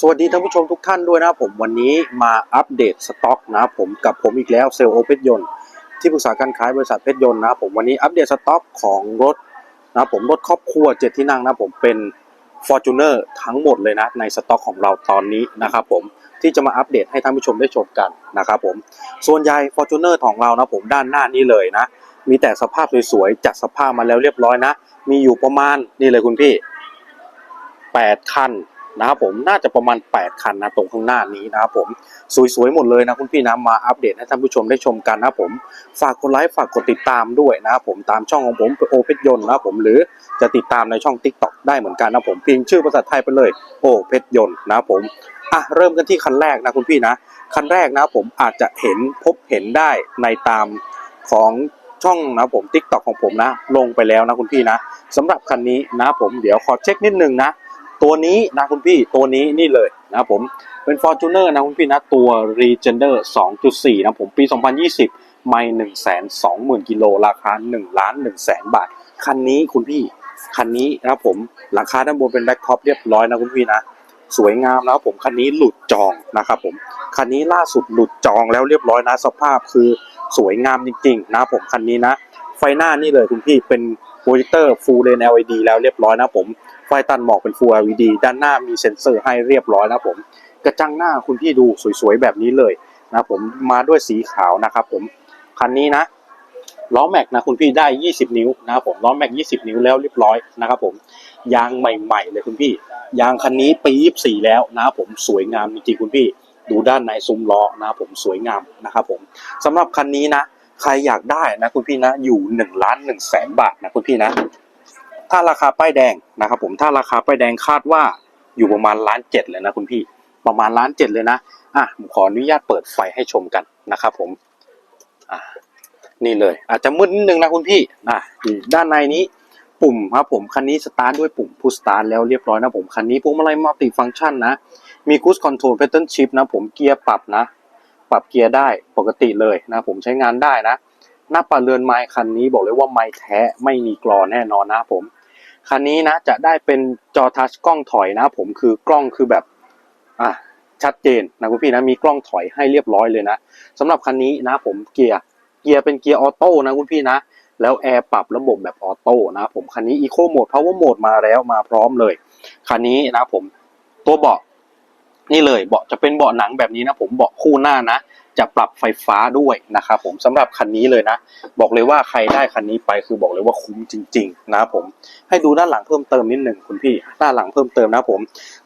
สวัสดีท่านผู้ชมทุกท่านด้วยนะผมวันนี้มาอัปเดตสต็อกนะผมกับผมอีกแล้วเซลล์โอเพชยนต์ที่ปรึกษาการขายบริษัทเพชรยนต์นะผมวันนี้อัปเดตสต็อกของรถนะผมรถครอบครัวเจ็ดที่นั่งนะผมเป็น f o r t u n e r ทั้งหมดเลยนะในสต็อกของเราตอนนี้นะครับผมที่จะมาอัปเดตให้ท่านผู้ชมได้ชมกันนะครับผมส่วนใหญ่ f o r t u n e r ของเรานะผมด้านหน้านี่เลยนะมีแต่สภาพสวยๆจัดสภาพมาแล้วเรียบร้อยนะ มีอยู่ประมาณนี่เลยคุณพี่8คัน นะครับผมน่าจะประมาณ 8 คันนะตรงข้างหน้านี้นะครับผมสวยๆหมดเลยนะคุณพี่นะมาอัปเดตให้ท่านผู้ชมได้ชมกันนะผมฝากกดไลค์ฝากกดติดตามด้วยนะครับผมตามช่องของผมโอเพชรยนต์นะครับผมหรือจะติดตามในช่อง Tik t o อกได้เหมือนกันนะผมพิมพ์ชื่อภาษาไทยไปเลยโอเพชรยนต์นะครับผมอะเริ่มกันที่คันแรกนะคุณพี่นะคันแรกนะผมอาจจะเห็นพบเห็นได้ในตามของช่องนะผม Tik t o อกของผมนะ ลงไปแล้วนะคุณพี่นะสำหรับคันนี้นะผมเดี๋ยวขอเช็คนิดนึงนะ ตัวนี้นะคุณพี่ตัวนี้นี่เลยนะครับผมเป็น Fortuner นะคุณพี่นะตัว Regender 2.4 นะผมปี 2020 ไม่ 120,000กิโลราคา1ล้าน1แสนบาท คันนี้คุณพี่ คันนี้นะครับผมหลังคาด้านบนเป็นแบ็คท็อปเรียบร้อยนะคุณพี่นะ สวยงามนะครับผมคันนี้หลุดจองนะครับผมคันนี้ล่าสุดหลุดจองแล้วเรียบร้อยนะ สภาพคือสวยงามจริงๆ นะผมคันนี้นะ ไฟหน้านี่เลยคุณพี่เป็นโปรเจคเตอร์ Full Lane LED แล้วเรียบร้อยนะผม ไฟตันหมอกเป็น Full LED ด้านหน้ามีเซ็นเซอร์ให้เรียบร้อยนะผม กระจังหน้าคุณพี่ดูสวยๆแบบนี้เลยนะผมมาด้วยสีขาวนะครับผมคันนี้นะล้อแม็กนะคุณพี่ได้ 20 นิ้วนะครับผมล้อแม็ก 20 นิ้วแล้วเรียบร้อยนะครับผมยางใหม่ ๆ เลยคุณพี่ ยางคันนี้ปี24 แล้วนะครับผมสวยงามจริงๆคุณพี่ ดูด้านในซุ้มล้อนะครับผมสวยงามนะครับผมสำหรับคันนี้นะ ใครอยากได้นะคุณพี่นะอยู่1ล้าน1แสนบาทนะคุณพี่นะ ถ้าราคาป้ายแดงนะครับผมถ้าราคาป้ายแดงคาดว่าอยู่ประมาณล้านเจ็ดเลยนะคุณพี่ประมาณล้านเจ็ดเลยนะอะผมขออนุญาตเปิดไฟให้ชมกันนะครับผมอะนี่เลย อาจจะมืดนิดนึงนะคุณพี่อะด้านในนี้ปุ่มครับผมคันนี้สตาร์ทด้วยปุ่มพุชสตาร์ทแล้วเรียบร้อยนะผมคันนี้พวงมาลัยมัลติฟังก์ชันนะมีคูสคอนโทรล p พ t เทิลชิพนะผมเกียร์ปรับนะ ปรับเกียร์ได้ปกติเลยนะผมใช้งานได้นะ หน้าปัดเรือนไม้คันนี้บอกเลยว่าไม้แท้ไม่มีกรอแน่นอนนะผม คันนี้นะจะได้เป็นจอทัชกล้องถอยนะผมคือกล้องคือแบบอะชัดเจนนะคุณพี่นะมีกล้องถอยให้เรียบร้อยเลยนะสำหรับคันนี้นะผมเกียร์เกียร์เป็นเกียร์ออโต้นะคุณพี่นะ แล้วแอร์ปรับระบบแบบออโต้นะผมคันนี้อีโคโหมดพาวเวอร์โหมดมาแล้วมาพร้อมเลย คันนี้นะผมตัวเบาะ นี่เลยเบาะจะเป็นเบาะหนังแบบนี้นะผมเบาะคู่หน้านะ จะปรับไฟฟ้าด้วยนะครับผมสำหรับคันนี้เลยนะ บอกเลยว่าใครได้คันนี้ไปคือบอกเลยว่าคุ้มจริง ๆ นะผมให้ดูด้านหลังเพิ่มเติมนิดหนึ่งคุณพี่ด้านหลังเพิ่มเติมนะผม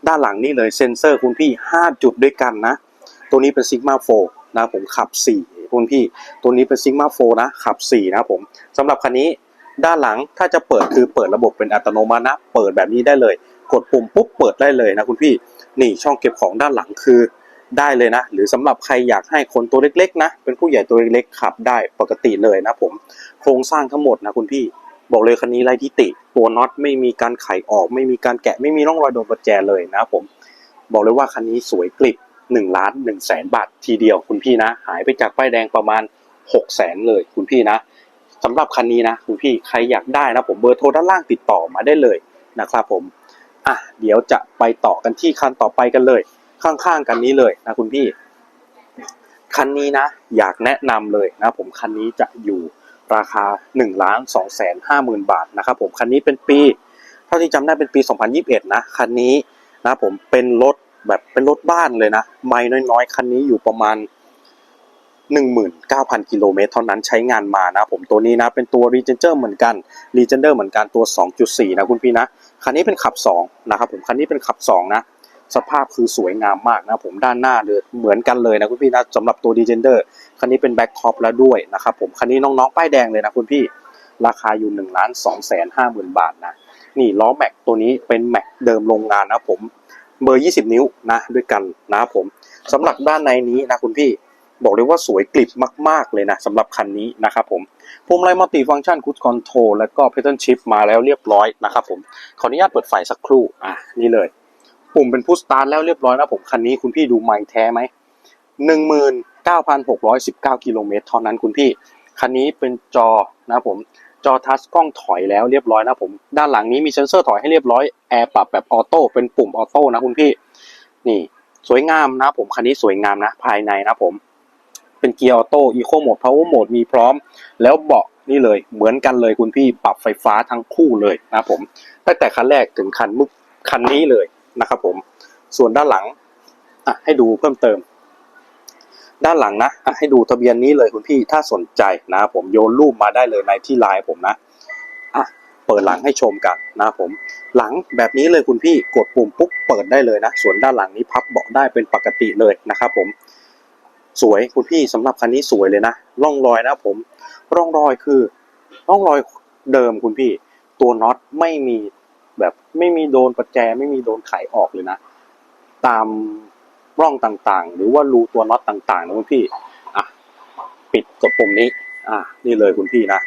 ด้านหลังนี่เลยเซ็นเซอร์คุณพี่ 5 จุดด้วยกันนะ ตัวนี้เป็นซิกมาโฟนะผมขับ 4 คุณพี่ ตัวนี้เป็นซิกมาโฟนะขับ 4 นะผมสำหรับคันนี้ด้านหลังถ้าจะเปิดคือเปิดระบบเป็นอัตโนมัตินะ เปิดแบบนี้ได้เลย กดปุ่มปุ๊บเปิดได้เลยนะคุณพี่ นี่ช่องเก็บของด้านหลังคือได้เลยนะ หรือสำหรับใครอยากให้คนตัวเล็กๆนะ เป็นผู้ใหญ่ตัวเล็กๆขับได้ปกติเลยนะผมโครงสร้างทั้งหมดนะคุณพี่บอกเลยคันนี้ไร้ที่ติ ตัวน็อตไม่มีการไขออก ไม่มีการแกะไม่มีร่องรอยโดนประแจเลยนะผม บอกเลยว่าคันนี้สวยกลิบ1ล้าน1แสนบาททีเดียวคุณพี่นะ หายไปจากป้ายแดงประมาณ6แสนเลยคุณพี่นะสำหรับคันนี้นะคุณพี่ใครอยากได้นะผมเบอร์โทรด้านล่างติดต่อมาได้เลยนะครับผม อะเดี๋ยวจะไปต่อกันที่คันต่อไปกันเลย ข้างๆกันนี้เลยนะคุณพี่คันนี้นะอยากแนะนำเลยนะผมคันนี้จะอยู่ราคา1ล้าน2แสน5หมื่นบาทนะครับผมคันนี้เป็นปี เท่าที่จำได้เป็นปี 2021 นะคันนี้นะผมเป็นรถแบบเป็นรถบ้านเลยนะ ไม่น้อยๆคันนี้อยู่ประมาณ 19,000 กิโลเมตรเท่านั้นใช้งานมานะผมตัวนี้นะเป็นตัว r e g e n e r เหมือนกัน r e g e n e r เหมือนกันตัว 2.4 นะคุณพี่นะคันนี้เป็นขับ2นะครับผมคันนี้เป็นขับ2นะสภาพคือสวยงามมากนะผมด้านหน้าเลยเหมือนกันเลยนะคุณพี่นะสำหรับตัว d e g e n d e r คันนี้เป็นแบ็คท็อปแล้วด้วยนะครับผมคันนี้น้องๆป้ายแดงเลยนะคุณพี่ราคาอยู่1ล้าน2แสน5หมื่นบาทนะนี่ล้อแม็กตัวนี้เป็นแม็กเดิมโรงงานนะผมเบอร์ 20 นิ้วนะด้วยกันนะครับผมสำหรับด้านในนี้นะคุณพี่ บอกเลยว่าสวยกลิบมาก ๆ เลยนะสำหรับคันนี้นะครับผมพวงมาลัยมัลติฟังก์ชันคูดคอนโทรลแล้วก็เพ t เทิลชิพมาแล้วเรียบร้อยนะครับผมขออนุญาตเปิดไฟสักครู่อะนี่เลย ปุ่มเป็นพุชสตาร์ทแล้วเรียบร้อยนะผมคันนี้คุณพี่ดูไมค์แท้ไหมหนึ่งหมื่นเก้าพันหกร้อยสิบเก้ากิโลเมตรเท่านั้นคุณพี่ คันนี้เป็นจอนะผมจอทัชกล้องถอยแล้วเรียบร้อยนะผม ด้านหลังนี้มีเซ็นเซอร์ถอยให้เรียบร้อยแอร์ปรับแบบออโต้เป็นปุ่มออโต้นะคุณพี่ นี่ สวยงามนะผมคันนี้สวยงามนะภายในนะผม เป็นเกียร์ออโต้อีโคโหมดพาวเวอร์โหมดมีพร้อม แล้วเบาะนี่เลยเหมือนกันเลยคุณพี่ปรับไฟฟ้าทั้งคู่เลยนะผมตั้งแต่คันแรกถึงคันมุกคันนี้เลยนะครับผม ส่วนด้านหลังอะให้ดูเพิ่มเติม ด้านหลังนะอะให้ดูทะเบียนนี้เลยคุณพี่ถ้าสนใจนะผมโยนรูปมาได้เลยในที่ไลน์ผมนะอะเปิดหลังให้ชมกันนะผม หลังแบบนี้เลยคุณพี่กดปุ่มปุ๊บเปิดได้เลยนะ ส่วนด้านหลังนี้พับเบาะได้เป็นปกติเลยนะครับผม สวยคุณพี่สำหรับคันนี้สวยเลยนะร่องรอยนะผมร่องรอยคือร่องรอยเดิมคุณพี่ ตัวน็อตไม่มีแบบไม่มีโดนประแจไม่มีโดนไขออกเลยนะ ตามร่องต่างๆ หรือว่ารูตัวน็อตต่างๆนะคุณพี่อะปิดกดปุ่มนี้อะนี่เลยคุณพี่นะ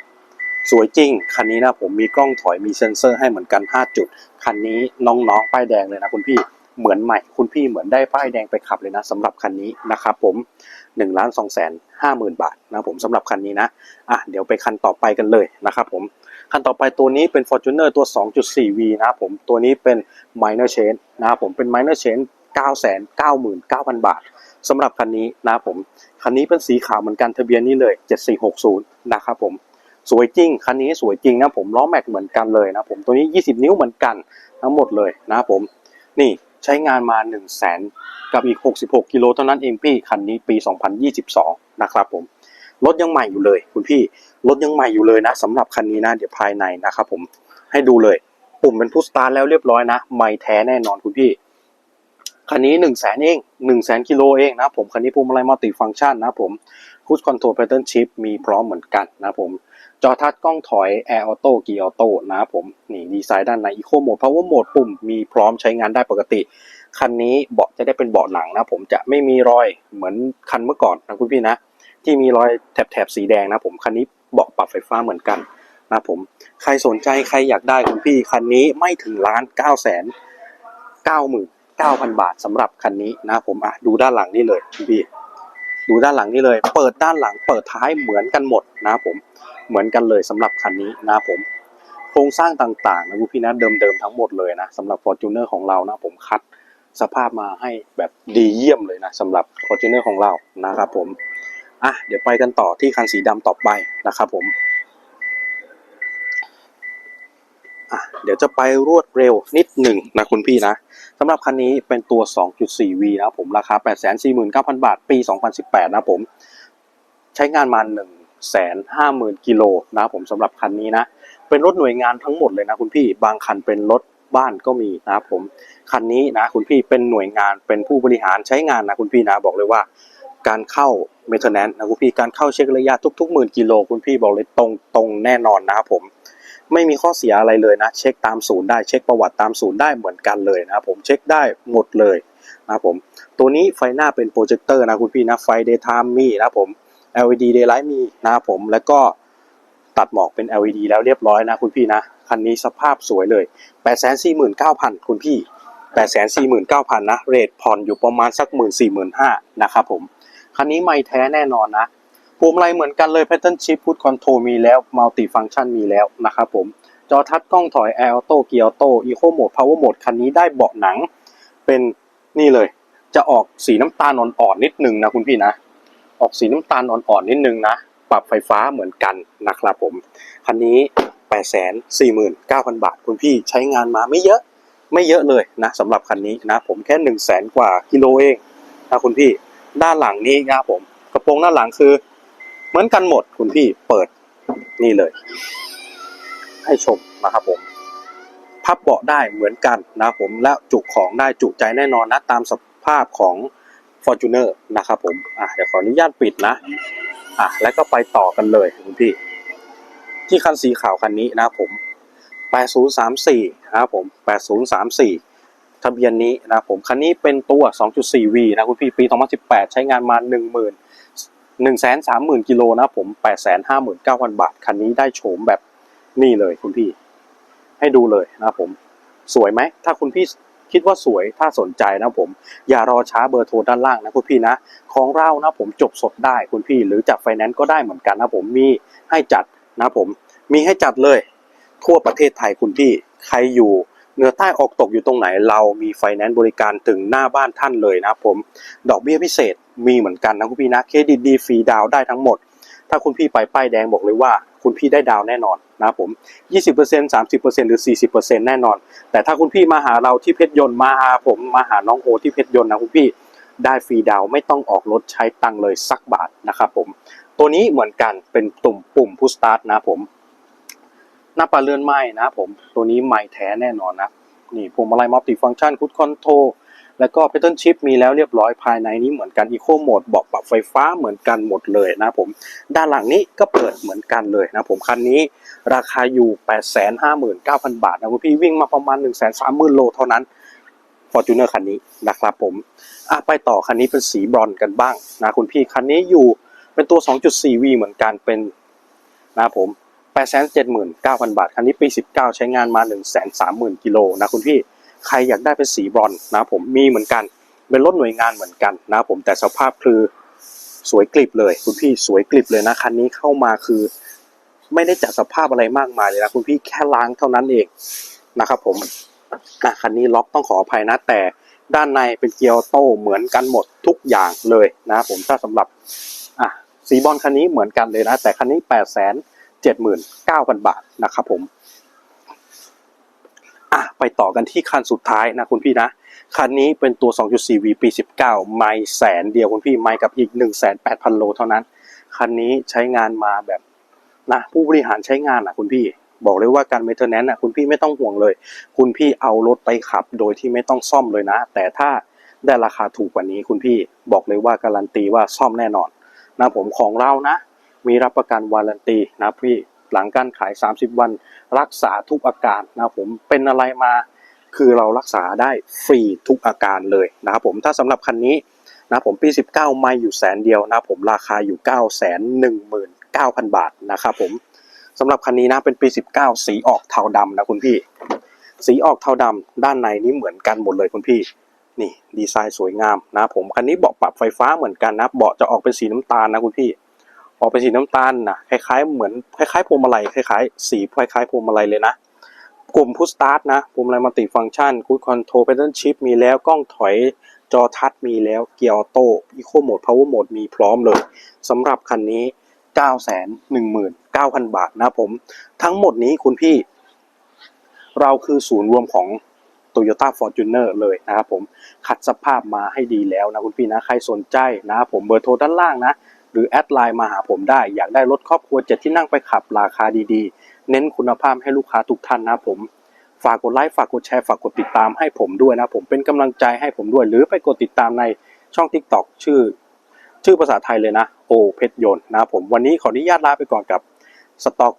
สวยจริง คันนี้นะผมมีกล้องถอยมีเซ็นเซอร์ให้เหมือนกัน 5 จุด คันนี้น้องๆป้ายแดงเลยนะคุณพี่ เหมือนใหม่ คุณพี่เหมือนได้ป้ายแดงไปขับเลยนะสำหรับคันนี้นะครับผม1นึ่งล้านสองแสนห้าหมื่นบาทนะผมสำหรับคันนี้นะอะเดี๋ยวไปคันต่อไปกันเลยนะครับผมคันต่อไปตัวนี้เป็น Fortuner ตัว 2.4V นะครับผมตัวนี้เป็น Minor Change นะครับผมเป็น Minor Change 999,000 บาทสำหรับคันนี้นะครับผมคันนี้เป็นสีขาวเหมือนกันทะเบียนนี้เลย 7460นะครับผมสวยจริง คันนี้สวยจริงนะผมล้อแม็กเหมือนกันเลยนะผมตัวนี้ 20 นิ้วเหมือนกันทั้งหมดเลยนะผมนี่ ใช้งานมา 1 0 0 0 0แสนกับอีก 66 กิโลเท่านั้นเองพี่คันนี้ปี 2022 นะครับผมรถยังใหม่อยู่เลย คุณพี่รถยังใหม่อยู่เลยนะสำหรับคันนี้นะเดี๋ยวภายในนะครับผมให้ดูเลย ปุ่มเป็นพุชสตาร์ทแล้วเรียบร้อยนะไม่แท้แน่นอนคุณพี่คันนี้หนึ่งแสนเองหนึ่งแสนกิโลเองนะผมคันนี้พวงมาลัยมัลติฟังก์ชันนะผมคูชคอนโทรลแพทเทิร์นชิพมีพร้อมเหมือนกันนะผม จอทัชกล้องถอยแอร์ออโต้กีออโต้นะผมนี่ดีไซน์ด้านในอีโคโหมดพาวเวอร์โหมดปุ่มมีพร้อมใช้งานได้ปกติ คันนี้เบาะจะได้เป็นเบาะหนังนะผมจะไม่มีรอยเหมือนคันเมื่อก่อนนะคุณพี่นะ ที่มีรอยแถบๆสีแดงนะผมคันนี้เบาะปรับไฟฟ้าเหมือนกันนะผมใครสนใจใครอยากได้คุณพี่คันนี้ไม่ถึงล้านเก้าแสนเก้าหมื่นเก้าพันบาทสำหรับคันนี้นะผมอะดูด้านหลังนี่เลยคุณพี่ ดูด้านหลังนี่เลย เปิดด้านหลังเปิดท้ายเหมือนกันหมดนะผมเหมือนกันเลยสำหรับคันนี้นะผมโครงสร้างต่างๆนะคุณพี่นะเดิมๆทั้งหมดเลยนะสำหรับ Fortuner ของเรานะผมคัดสภาพมาให้แบบดีเยี่ยมเลยนะสำหรับ Fortuner ของเรานะครับผมอะเดี๋ยวไปกันต่อที่คันสีดำต่อไปนะครับผม อะเดี๋ยวจะไปรวดเร็วนิดหนึ่งนะคุณพี่นะสำหรับคันนี้เป็นตัว 2.4V นะครับผมราคา 849,000 บาท ปี 2018 นะผม ใช้งานมา150,000 กิโลนะผมสำหรับคันนี้นะ เป็นรถหน่วยงานทั้งหมดเลยนะคุณพี่ บางคันเป็นรถบ้านก็มีนะผม คันนี้นะคุณพี่เป็นหน่วยงานเป็นผู้บริหารใช้งานนะคุณพี่นะบอกเลยว่าการเข้าเมทเนแนนนะคุณพี่การเข้าเช็คระยะทุกๆหมื่นกิโลคุณพี่บอกเลยตรงตรงแน่นอนนะครับผม ไม่มีข้อเสียอะไรเลยนะ เช็คตามศูนย์ได้เช็คประวัติตามศูนย์ได้เหมือนกันเลยนะผมเช็คได้หมดเลยนะผมตัวนี้ไฟหน้าเป็นโปรเจคเตอร์นะคุณพี่นะไฟ daytime มีนะผม LED daylight มีนะผมแล้วก็ตัดหมอกเป็น LED แล้วเรียบร้อยนะคุณพี่นะคันนี้สภาพสวยเลย 849,000 คุณพี่ 849,000 นะ เรทผ่อนอยู่ประมาณสัก 14,500นะครับผม คันนี้ไม่แท้แน่นอนนะ พวงมาลัยเหมือนกันเลย Pattern Shift Foot Control มีแล้ว Multi Function มีแล้วนะครับผม จอทัชกล้องถอย Air Auto Gear Auto Eco Mode Power Mode คันนี้ได้เบาะหนัง เป็นนี่เลย จะออกสีน้ำตาลอ่อนๆนิดนึงนะคุณพี่นะ ออกสีน้ำตาลอ่อนๆนิดนึงนะ ปรับไฟฟ้าเหมือนกันนะครับผม คันนี้ 849,000 บาท คุณพี่ใช้งานมาไม่เยอะไม่เยอะเลยนะสำหรับคันนี้นะผมแค่1 0 0 0 0แสนกว่ากิโลเองนะคุณพี่ด้านหลังนี้นะผมกระโปรงด้านหลังคือ เหมือนกันหมดคุณพี่เปิดนี่เลย ให้ชมนะครับผม พับเบาะได้เหมือนกันนะผมและจุของได้จุใจแน่นอนนะตามสภาพของ Fortuner นะครับผมอะเดี๋ยวขออนุญาตปิดนะอะแล้วก็ไปต่อกันเลยคุณพี่ ที่คันสีขาวคันนี้นะผม 8034นะครับผม 8034 ทะเบียนนี้นะครับผมคันนี้เป็นตัว 2.4V นะคุณพี่ปี 2018 ใช้งานมา 10,000 130,000กิโลนะผม 859,000 บาท คันนี้ได้โฉมแบบนี่เลยคุณพี่ ให้ดูเลยนะผม สวยไหม ถ้าคุณพี่คิดว่าสวยถ้าสนใจนะผม อย่ารอช้าเบอร์โทรด้านล่างนะคุณพี่นะ ของเรานะผมจบสดได้คุณพี่ หรือจัดไฟแนนซ์ก็ได้เหมือนกันนะผมมีให้จัดนะผม มีให้จัดเลย ทั่วประเทศไทยคุณพี่ ใครอยู่เหนือใต้ออกตกอยู่ตรงไหน เรามีไฟแนนซ์บริการถึงหน้าบ้านท่านเลยนะผม ดอกเบี้ยพิเศษ มีเหมือนกันนะคุณพี่นะเครดิตดีฟรีดาวได้ทั้งหมด ถ้าคุณพี่ไปป้ายแดงบอกเลยว่า คุณพี่ได้ดาวแน่นอนนะครับผม 20% 30%หรือ 40%แน่นอน แต่ถ้าคุณพี่มาหาเราที่เพชรยนต์มาหาผมมาหาน้องโอที่เพชรยนต์นะคุณพี่ได้ฟรีดาวไม่ต้องออกรถใช้ตังค์เลยสักบาทนะครับผม ตัวนี้เหมือนกันเป็นตุ่มปุ่มพุสตาร์ทนะผม หน้าปลาเลื่อนไหมนะผม ตัวนี้ใหม่แท้แน่นอนนะ นี่พวงมาลัยมัลติฟังก์ชันคุดคอนโทร แล้วก็เพ t เทิลชิพมีแล้วเรียบร้อยภายในนี้เหมือนกันอีโคโหมดบาะปรับไฟฟ้าเหมือนกันหมดเลยนะผม ด้านหลังนี้ก็เปิดเหมือนกันเลยนะผมคันนี้ราคาอยู่ 859,000 บาทนะคุณพี่วิ่งมาประมาณ 130,000 โลเท่านั้น Fortuner คันนี้นะครับผมอะไปต่อคันนี้เป็นสีบรอนกันบ้างนะคุณพี่คันนี้อยู่เป็นตัว 2.4V เหมือนกันเป็นนะผม879,000 บาท คันนี้ปี 19 ใช้งานมา 130,000 กิโลนะคุณพี่ ใครอยากได้เป็นสีบรอนนะผมมีเหมือนกัน เป็นรถหน่วยงานเหมือนกันนะผมแต่สภาพคือสวยกลิบเลย คุณพี่สวยกลิบเลยนะคันนี้เข้ามาคือ ไม่ได้จัดสภาพอะไรมากมายเลยนะคุณพี่แค่ล้างเท่านั้นเองนะครับผมนะคันนี้ล็อกต้องขออภัยนะแต่ด้านในเป็นเกียร์ออโต้เหมือนกันหมดทุกอย่างเลยนะผมถ้าสำหรับอะสีบอลคันนี้เหมือนกันเลยนะ แต่คันนี้8 7 9 0 0 0บาทนะครับผม อะไปต่อกันที่คันสุดท้ายนะคุณพี่นะ คันนี้เป็นตัว 2.4V ปี 19 ไม่แสนเดียวคุณพี่ไม่กับอีก 1,800 0โลเท่านั้น คันนี้ใช้งานมาแบบนะผู้บริหารใช้งานอะคุณพี่บอกเลยว่าการเมเทอร์แนนอะคุณพี่ไม่ต้องห่วงเลย คุณพี่เอารถไปขับโดยที่ไม่ต้องซ่อมเลยนะ แต่ถ้าได้ราคาถูกกว่านี้คุณพี่บอกเลยว่าการันตีว่าซ่อมแน่นอนนะผมของเรานะ มีรับประกันวารันตีนะพี่ หลังการขาย 30 วัน รักษาทุกอาการนะผมเป็นอะไรมาคือเรารักษาได้ฟรีทุกอาการเลยนะครับผมถ้าสำหรับคันนี้นะผมปี 19 ไม่อยู่แสนเดียวนะผมราคาอยู่9 1 9 0 0 0 บาทนะครับผมสำหรับคันนี้นะเป็นปี 19 สีออกเทาดำนะคุณพี่ สีออกเทาดำด้านในนี้เหมือนกันหมดเลยคุณพี่นี่ดีไซน์สวยงามนะผมคันนี้เบาะปรับไฟฟ้าเหมือนกันนะเบาะจะออกเป็นสีน้ำตาลนะคุณพี่ ออกเป็นสีน้ำตาลนะคล้ายๆเหมือนคล้ายๆพวงมาลัยคล้ายๆสีคล้ายๆพวงมาลัยเลยนะ กลุ่มพุชสตาร์ทนะพวงมาลัยมัลติฟังก์ชันคูดคอนโทรลเพด l ชิพมีแล้วกล้องถอยจอทัชมีแล้วเกียร์ออโต้อีโคโหมดพาวเวอร์โหมดมีพร้อมเลยสำหรับคันนี้ 919,000 บาทนะผม ทั้งหมดนี้คุณพี่ เราคือศูนย์รวมของ Toyota Fortuner เลยนะครับผม คัดสภาพมาให้ดีแล้วนะคุณพี่นะ ใครสนใจนะครับผมเบอร์โทรด้านล่างนะ หรือแอดไลน์มาหาผมได้ อยากได้รถครอบครัวเจ็ดที่นั่งไปขับราคาดีๆ เน้นคุณภาพให้ลูกค้าทุกท่านนะผม ฝากกดไลค์ฝากกดแชร์ฝากกดติดตามให้ผมด้วยนะผมเป็นกำลังใจให้ผมด้วย หรือไปกดติดตามในช่อง TikTok ชื่อ ชื่อภาษาไทยเลยนะ โอเพชรยนต์นะผมวันนี้ขออนุญาตลาไปก่อนกับสต็อก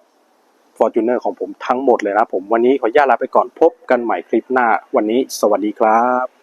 Fortuner ของผมทั้งหมดเลยนะผมวันนี้ขออนุญาตลาไปก่อนพบกันใหม่คลิปหน้าวันนี้ สวัสดีครับ